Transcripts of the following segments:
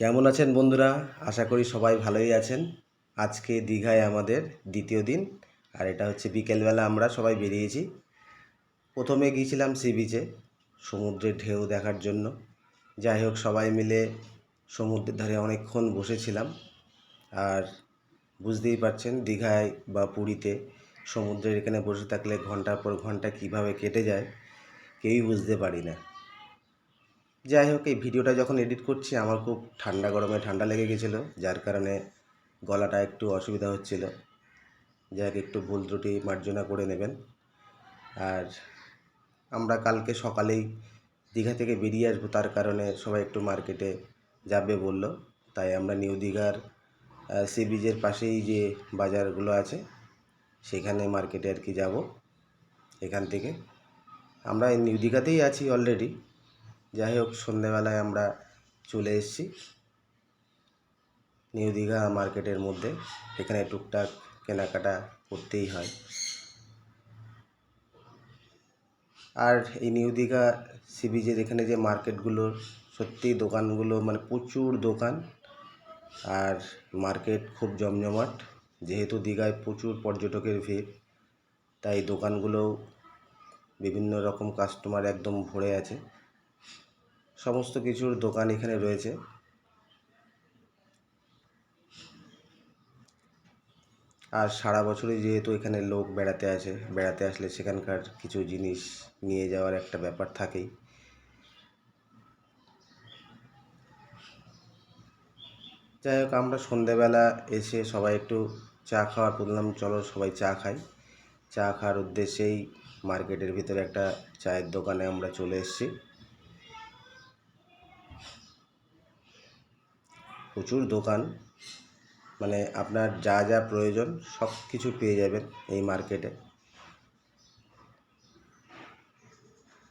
কেমন আছেন বন্ধুরা? আশা করি সবাই ভালোই আছেন। আজকে দীঘায় আমাদের দ্বিতীয় দিন, আর এটা হচ্ছে বিকেলবেলা আমরা সবাই বেরিয়েছি। প্রথমে গিয়েছিলাম সি বিচে সমুদ্রের ঢেউ দেখার জন্য। যাই হোক, সবাই মিলে সমুদ্রের ধারে অনেকক্ষণ বসেছিলাম। আর বুঝতেই পারছেন, দীঘায় বা পুরীতে সমুদ্রের এখানে বসে থাকলে ঘণ্টার পর ঘণ্টা কীভাবে কেটে যায়, কেউই বুঝতে পারি না। যাই হোক, এই ভিডিওটা যখন এডিট করছি, আমার খুব ঠান্ডা গরমে ঠান্ডা লেগে গেছিল, যার কারণে গলাটা একটু অসুবিধা হচ্ছিল। যাই হোক, একটু ভুল ত্রুটি মার্জনা করে নেবেন। আর আমরা কালকে সকালেই দীঘা থেকে বেরিয়ে আসব, তার কারণে সবাই একটু মার্কেটে যাবে বলল। তাই আমরা নিউ দীঘার সি বিচের পাশেই যে বাজারগুলো আছে, সেখানে মার্কেটে আর কি যাব, এখান থেকে। আমরা নিউ দীঘাতেই আছি অলরেডি যাই হোক, সন্ধেবেলায় আমরা চলে এসেছি নিউ দীঘা মার্কেটের মধ্যে। এখানে টুকটাক কেনাকাটা করতেই হয়। আর এই নিউ দীঘা সি বিচের এখানে যে মার্কেটগুলো সত্যি দোকানগুলো মানে প্রচুর দোকান। আর মার্কেট খুব জমজমাট, যেহেতু দীঘায় প্রচুর পর্যটকের ভিড়, তাই দোকানগুলোও বিভিন্ন রকম কাস্টমার একদম ভরে আছে। সমস্ত কিছুর দোকান এখানে রয়েছে। আর সারা বছরই যেহেতু এখানে লোক বেড়াতে আসে, বেড়াতে আসলে সেখানকার কিছু জিনিস নিয়ে যাওয়ার একটা ব্যাপার থাকেই। যাই হোক, আমরা সন্ধেবেলা এসে সবাই একটু চা খাওয়ার বললাম, চলো সবাই চা খাই। চা খাওয়ার উদ্দেশ্যেই মার্কেটের ভিতরে একটা চায়ের দোকানে আমরা চলে এসেছি। প্রচুর দোকান। মানে আপনার যা যা প্রয়োজন সব কিছু পেয়ে যাবেন এই মার্কেটে।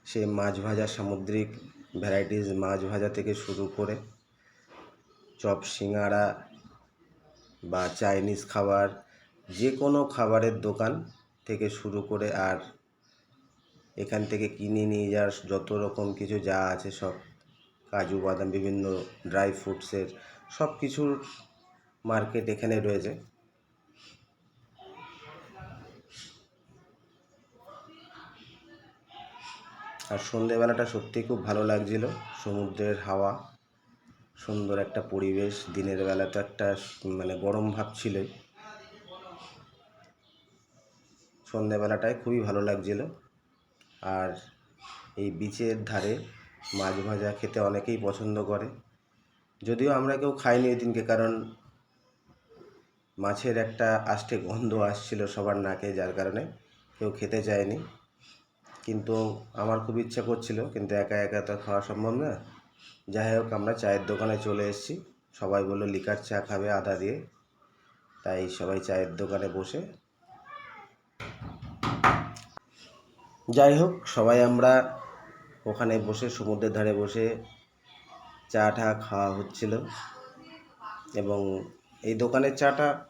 সে মাছ ভাজা সামুদ্রিক ভ্যারাইটিস মাছ ভাজা থেকে শুরু করে চপ সিঙাড়া বা চাইনিজ খাবার, যে কোনো খাবারের দোকান থেকে শুরু করে আর এখান থেকে কিনে নিয়ে যাওয়ার যত রকম কিছু যা আছে সব কাজু, বাদাম, বিভিন্ন ড্রাই ফ্রুটসের সব কিছুর মার্কেট এখানে রয়েছে। আর সন্ধেবেলাটা সত্যিই খুব ভালো লাগছিল। সমুদ্রের হাওয়া, সুন্দর একটা পরিবেশ, দিনের বেলা তো একটা মানে গরম ভাব ছিলই। সন্ধেবেলাটায় খুবই ভালো লাগছিল। আর এই বিচের ধারে মাছ ভাজা খেতে অনেকেই পছন্দ করে। যদিও আমরা কেউ খাইনি ওই দিনকে কারণ মাছের একটা আষ্টে গন্ধ আসছিল সবার নাকে, যার কারণে কেউ খেতে চায়নি। কিন্তু আমার খুব ইচ্ছা করছিল, কিন্তু একা একা তো খাওয়া সম্ভব না। যাই হোক, আমরা চায়ের দোকানে চলে এসেছি। সবাই বলল, লিকার চা খাবে আদা দিয়ে। তাই সবাই চায়ের দোকানে বসে। যাই হোক, সবাই আমরা ওখানে বসে, সমুদ্রের ধারে বসে চা টা খাওয়া হচ্ছিল এবং এই দোকানের চাটা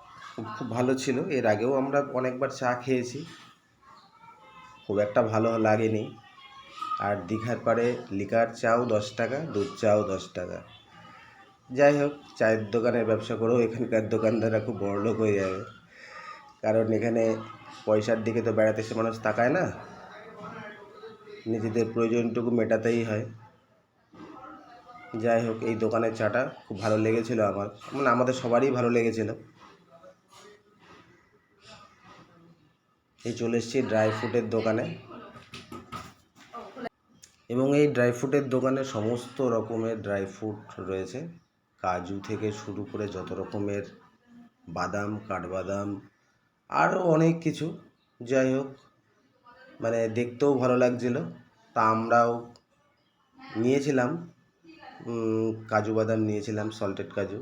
খুব ভালো ছিল। এর আগেও আমরা অনেকবার চা খেয়েছি। খুব একটা ভালো লাগেনি। আর দীঘার পাড়ে লিকার চাও দশ টাকা, দুধ চাও দশ টাকা। যাই হোক, চায়ের দোকানের ব্যবসা করেও এখানকার দোকানদাররা খুব বড়লোক হয়ে যাবে। কারণ এখানে পয়সার দিকে তো বেড়াতে এসে মানুষ তাকায় না। নিজেদের প্রয়োজনটুকু মেটাতেই হয়। যাই হোক, এই দোকানের চাটা খুব ভালো লেগেছিল আমার। মানে আমাদের সবারই ভালো লেগেছিল। এই চলে এসেছি ড্রাই ফ্রুটের দোকানে। এবং এই ড্রাই ফ্রুটের দোকানে সমস্ত রকমের ড্রাই ফ্রুট রয়েছে। কাজু থেকে শুরু করে যত রকমের বাদাম, কাঠবাদাম, আরও অনেক কিছু। যাই হোক মানে দেখতেও ভালো লাগছিল। তা আমরাও নিয়েছিলাম। কাজু বাদাম নিয়েছিলাম সল্টেড কাজু।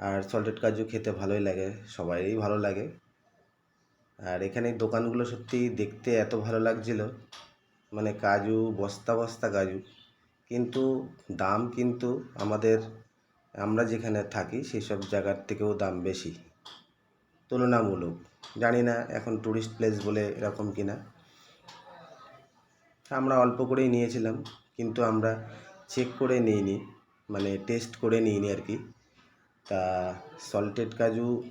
আর সল্টেড কাজু খেতে ভালোই লাগে, সবারই ভালো লাগে। আর এখানে দোকানগুলো সত্যি দেখতে এত ভালো লাগছিল মানে কাজু, বস্তা বস্তা কাজু। কিন্তু দাম কিন্তু আমাদের, আমরা যেখানে থাকি সেই সব জায়গার থেকেও দাম বেশি, তুলনামূলক। জানি না এখন ট্যুরিস্ট প্লেস বলে এরকম কিনা। আমরা অল্প করেই নিয়েছিলাম। কিন্তু আমরা চেক করে নিইনি মানে টেস্ট করে নিইনি আর কি। তা সল্টেড কাজু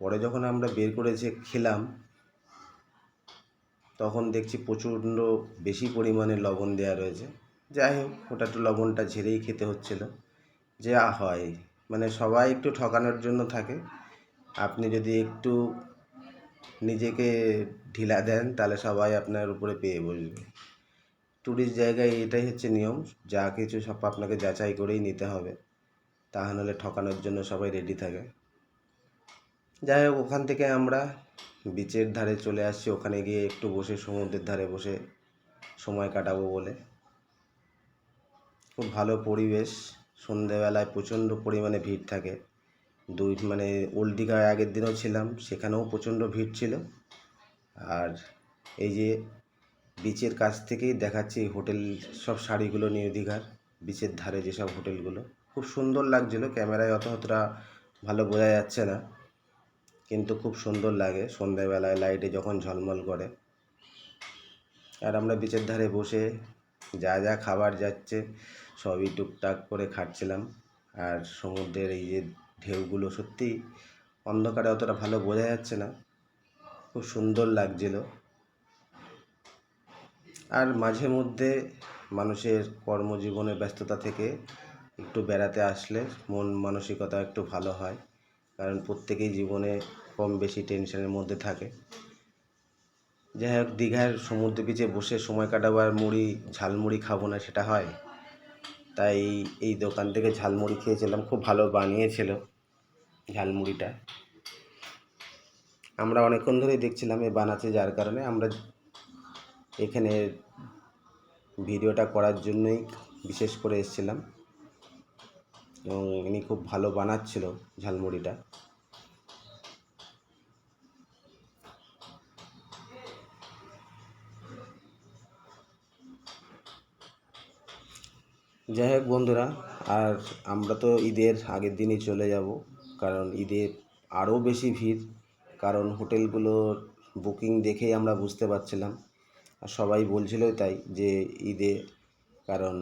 পরে যখন আমরা বের করেছে খেলাম, তখন দেখছি প্রচণ্ড বেশি পরিমাণে লবণ দেওয়া রয়েছে। যাই হোক, ওটা একটু লবণটা ঝেড়েই খেতে হচ্ছিল। যা হয় মানে সবাই একটু ঠকানোর জন্য থাকে। আপনি যদি একটু নিজেকে ঢিলা দেন, তাহলে সবাই আপনার উপরে পেয়ে বসবে। ট্যুরিস্ট জায়গায় এটাই হচ্ছে নিয়ম। যা কিছু সব আপনাকে যাচাই করেই নিতে হবে। তা নাহলে ঠকানোর জন্য সবাই রেডি থাকে। যাই হোক, ওখান থেকে আমরা বিচের ধারে চলে আসছি। ওখানে গিয়ে একটু বসে সমুদ্রের ধারে বসে সময় কাটাবো বলে। খুব ভালো পরিবেশ। সন্ধেবেলায় প্রচণ্ড পরিমাণে ভিড় থাকে। দুই মানে ওল্ড দীঘায় আগের দিনও ছিলাম, সেখানেও প্রচণ্ড ভিড় ছিল। আর এই যে বিচের কাছ থেকেই দেখাচ্ছি হোটেল, সব শাড়িগুলো নিউ দীঘার বিচের ধারে যেসব হোটেলগুলো। খুব সুন্দর লাগছিল, ক্যামেরায় অত অতটা ভালো বোঝা যাচ্ছে না, কিন্তু খুব সুন্দর লাগে। সন্ধ্যাবেলায় লাইটে যখন ঝলমল করে, আর আমরা বিচের ধারে বসে যা যা খাবার যাচ্ছে, সবই টুকটাক করে খাচ্ছিলাম আর সমুদ্রের এই যে ঢেউগুলো সত্যি অন্ধকারে অতটা ভালো বোঝা যাচ্ছে না, খুব সুন্দর লাগছিল। আর মাঝে মধ্যে মানুষের কর্মজীবনে ব্যস্ততা থেকে একটু বেড়াতে আসলে মন মানসিকতা একটু ভালো হয়, কারণ প্রত্যেকেই জীবনে কম বেশি টেনশনের মধ্যে থাকে। যাই হোক দীঘার সমুদ্র বিচে বসে সময় কাটাবার মুড়ি, ঝালমুড়ি খাব না সেটা হয়। তাই এই দোকান থেকে ঝালমুড়ি খেয়েছিলাম, খুব ভালো বানিয়েছিল ঝালমুড়িটা। আমরা অনেকক্ষণ ধরেই দেখছিলাম এ বানাচ্ছে যার কারণে, আমরা এখানে ভিডিওটা করার জন্যই বিশেষ করে এসেছিলাম। এবং ইনি খুব ভালো বানাচ্ছিল ঝালমুড়িটা। যাই হোক বন্ধুরা, আর আমরা তো ঈদের আগের দিনই চলে যাব, কারণ ঈদে আরও বেশি ভিড়, কারণ হোটেলগুলোর বুকিং দেখেই আমরা বুঝতে পারছিলাম। আর সবাই বলছিলই তাই যে ঈদে, কারণ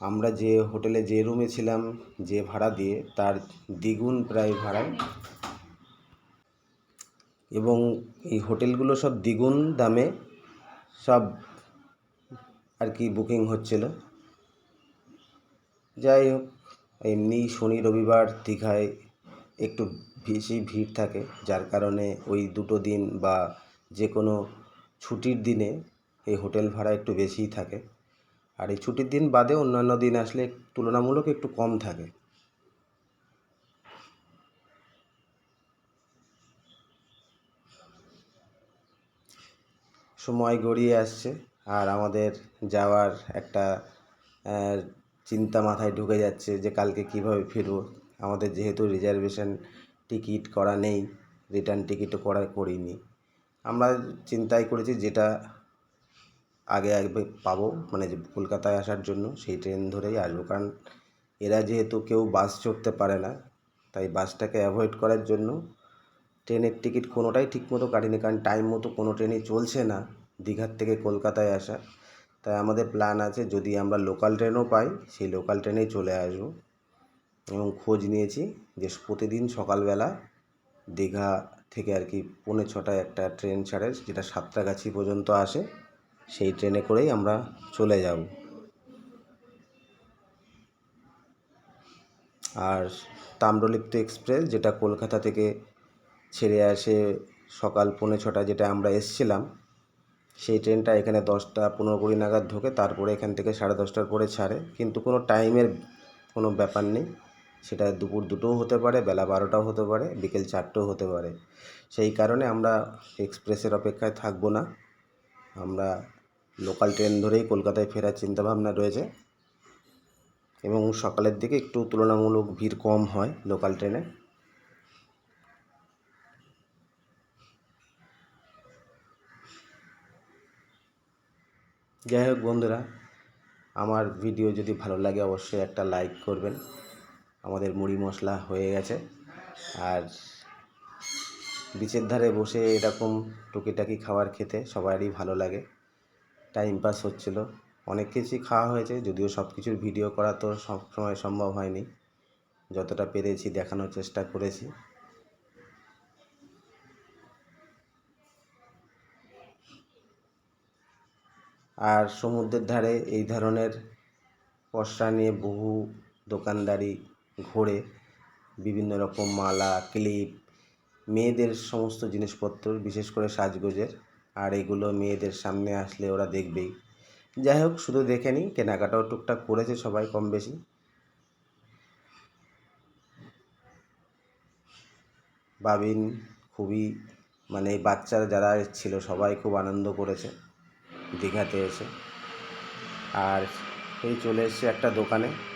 আমরা যে হোটেলে যে রুমে ছিলাম, যে ভাড়া দিয়ে তার দ্বিগুণ প্রায় ভাড়ায় এবং এই হোটেলগুলো সব দ্বিগুণ দামে সব আর কি বুকিং হচ্ছিল। যাই হোক, এমনি শনি, রবিবার দীঘায় একটু বেশি ভিড় থাকে, যার কারণে ওই দুটো দিন বা যে কোনো ছুটির দিনে এই হোটেল ভাড়া একটু বেশিই থাকে। আর এই ছুটির দিন বাদে অন্যান্য দিন আসলে তুলনামূলক একটু কম থাকে। সময় গড়িয়ে আসছে আর আমাদের যাওয়ার একটা চিন্তা মাথায় ঢুকে যাচ্ছে যে কালকে কীভাবে ফিরবো। আমাদের যেহেতু রিজার্ভেশন টিকিট করা নেই রিটার্ন টিকিটও করা করিনি। আমরা চিন্তাই করেছি যেটা আগে আগে পাবো মানে যে কলকাতায় আসার জন্য সেই ট্রেন ধরেই আসব। কারণ এরা যেহেতু কেউ বাস চড়তে পারে না, তাই বাসটাকে অ্যাভয়েড করার জন্য ট্রেনের টিকিট কোনোটাই ঠিকমতো কাটিনি। কারণ টাইম মতো কোনো ট্রেনই চলছে না দীঘার থেকে কলকাতায় আসা। তাই আমাদের প্ল্যান আছে যদি আমরা লোকাল ট্রেনও পাই, সেই লোকাল ট্রেনেই চলে আসব। এবং খোঁজ নিয়েছি যে প্রতিদিন সকালবেলা দীঘা থেকে আর কি পৌনে ছটায় একটা ট্রেন ছাড়ে, যেটা সাঁতরাগাছি পর্যন্ত আসে। সেই ট্রেনে করেই আমরা চলে যাব। আর তাম্রলিপ্ত এক্সপ্রেস, যেটা কলকাতা থেকে ছেড়ে আসে সকাল পৌনে ছটা যেটা আমরা এসছিলাম, সেই ট্রেনটা এখানে দশটা পনেরো কুড়ি নাগাদ ঢোকে, তারপরে এখান থেকে সাড়ে দশটার পরে ছাড়ে। কিন্তু কোনো টাইমের কোনো ব্যাপার নেই। সেটা দুপুর দুটোও হতে পারে, বেলা বারোটাও হতে পারে, বিকেল চারটেও হতে পারে। সেই কারণে আমরা এক্সপ্রেসের অপেক্ষায় থাকব না। আমরা লোকাল ট্রেন ধরেই কলকাতায় ফেরার চিন্তাভাবনা রয়েছে এবং সকালের দিকে একটু তুলনামূলক ভিড় কম হয় লোকাল ট্রেনে। যাই হোক বন্ধুরা, আমার ভিডিও যদি ভালো লাগে অবশ্যই একটা লাইক করবেন। আমাদের মুড়ি মশলা হয়ে গেছে। আর বিচের ধারে বসে এরকম টুকিটাকি খাবার খেতে সবারই ভালো লাগে। টাইম পাস হচ্ছিল। অনেক কিছুই খাওয়া হয়েছে, যদিও সব কিছুর ভিডিও করা তো সব সময় সম্ভব হয়নি। যতটা পেরেছি দেখানোর চেষ্টা করেছি। আর সমুদ্রের ধারে এই ধরনের পসরা নিয়ে বহু দোকানদারি ঘোরে বিভিন্ন রকম মালা, ক্লিপ, মেয়েদের সমস্ত জিনিসপত্র, বিশেষ করে সাজগোজের। আর এগুলো মেয়েদের সামনে আসলে ওরা দেখবেই। যাই হোক, শুধু দেখে নিই, কেনাকাটাও টুকটাক করেছে সবাই কম বেশি। বাবিন খুবই মানে বাচ্চারা যারা ছিল, সবাই খুব আনন্দ করেছে, দীঘাতে এসে। আর এই চলে এসছে একটা দোকানে।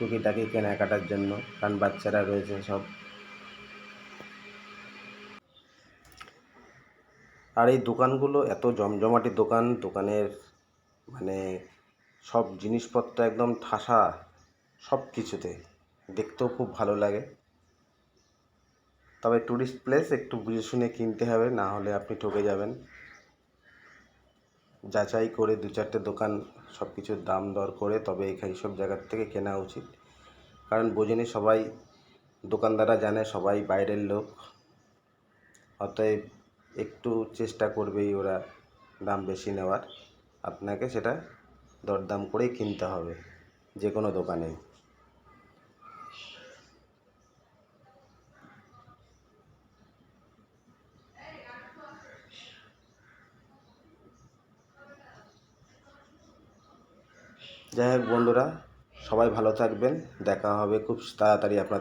টুকিটাকি কেনাকাটার জন্য, কারণ বাচ্চারা রয়েছে সব। আর এই দোকানগুলো এত জমজমাটি দোকান, দোকানের মানে সব জিনিসপত্র একদম ঠাসা সব কিছুতে। দেখতেও খুব ভালো লাগে। তবে ট্যুরিস্ট প্লেস একটু বুঝে শুনে কিনতে হবে, না হলে আপনি ঠকে যাবেন। যাচাই করে দু চারটে দোকান সব কিছুর দাম দর করে তবে এখানে সব জায়গার থেকে কেনা উচিত। কারণ বোঝেনি সবাই, দোকানদাররা জানে সবাই বাইরের লোক। অতএব একটু চেষ্টা করবেই ওরা দাম বেশি নেওয়ার। আপনাকে সেটা দরদাম করেই কিনতে হবে যে কোনো দোকানেই। যাই হোক বন্ধুরা সবাই ভালো থাকবেন। দেখা হবে খুব তাড়াতাড়ি আপনার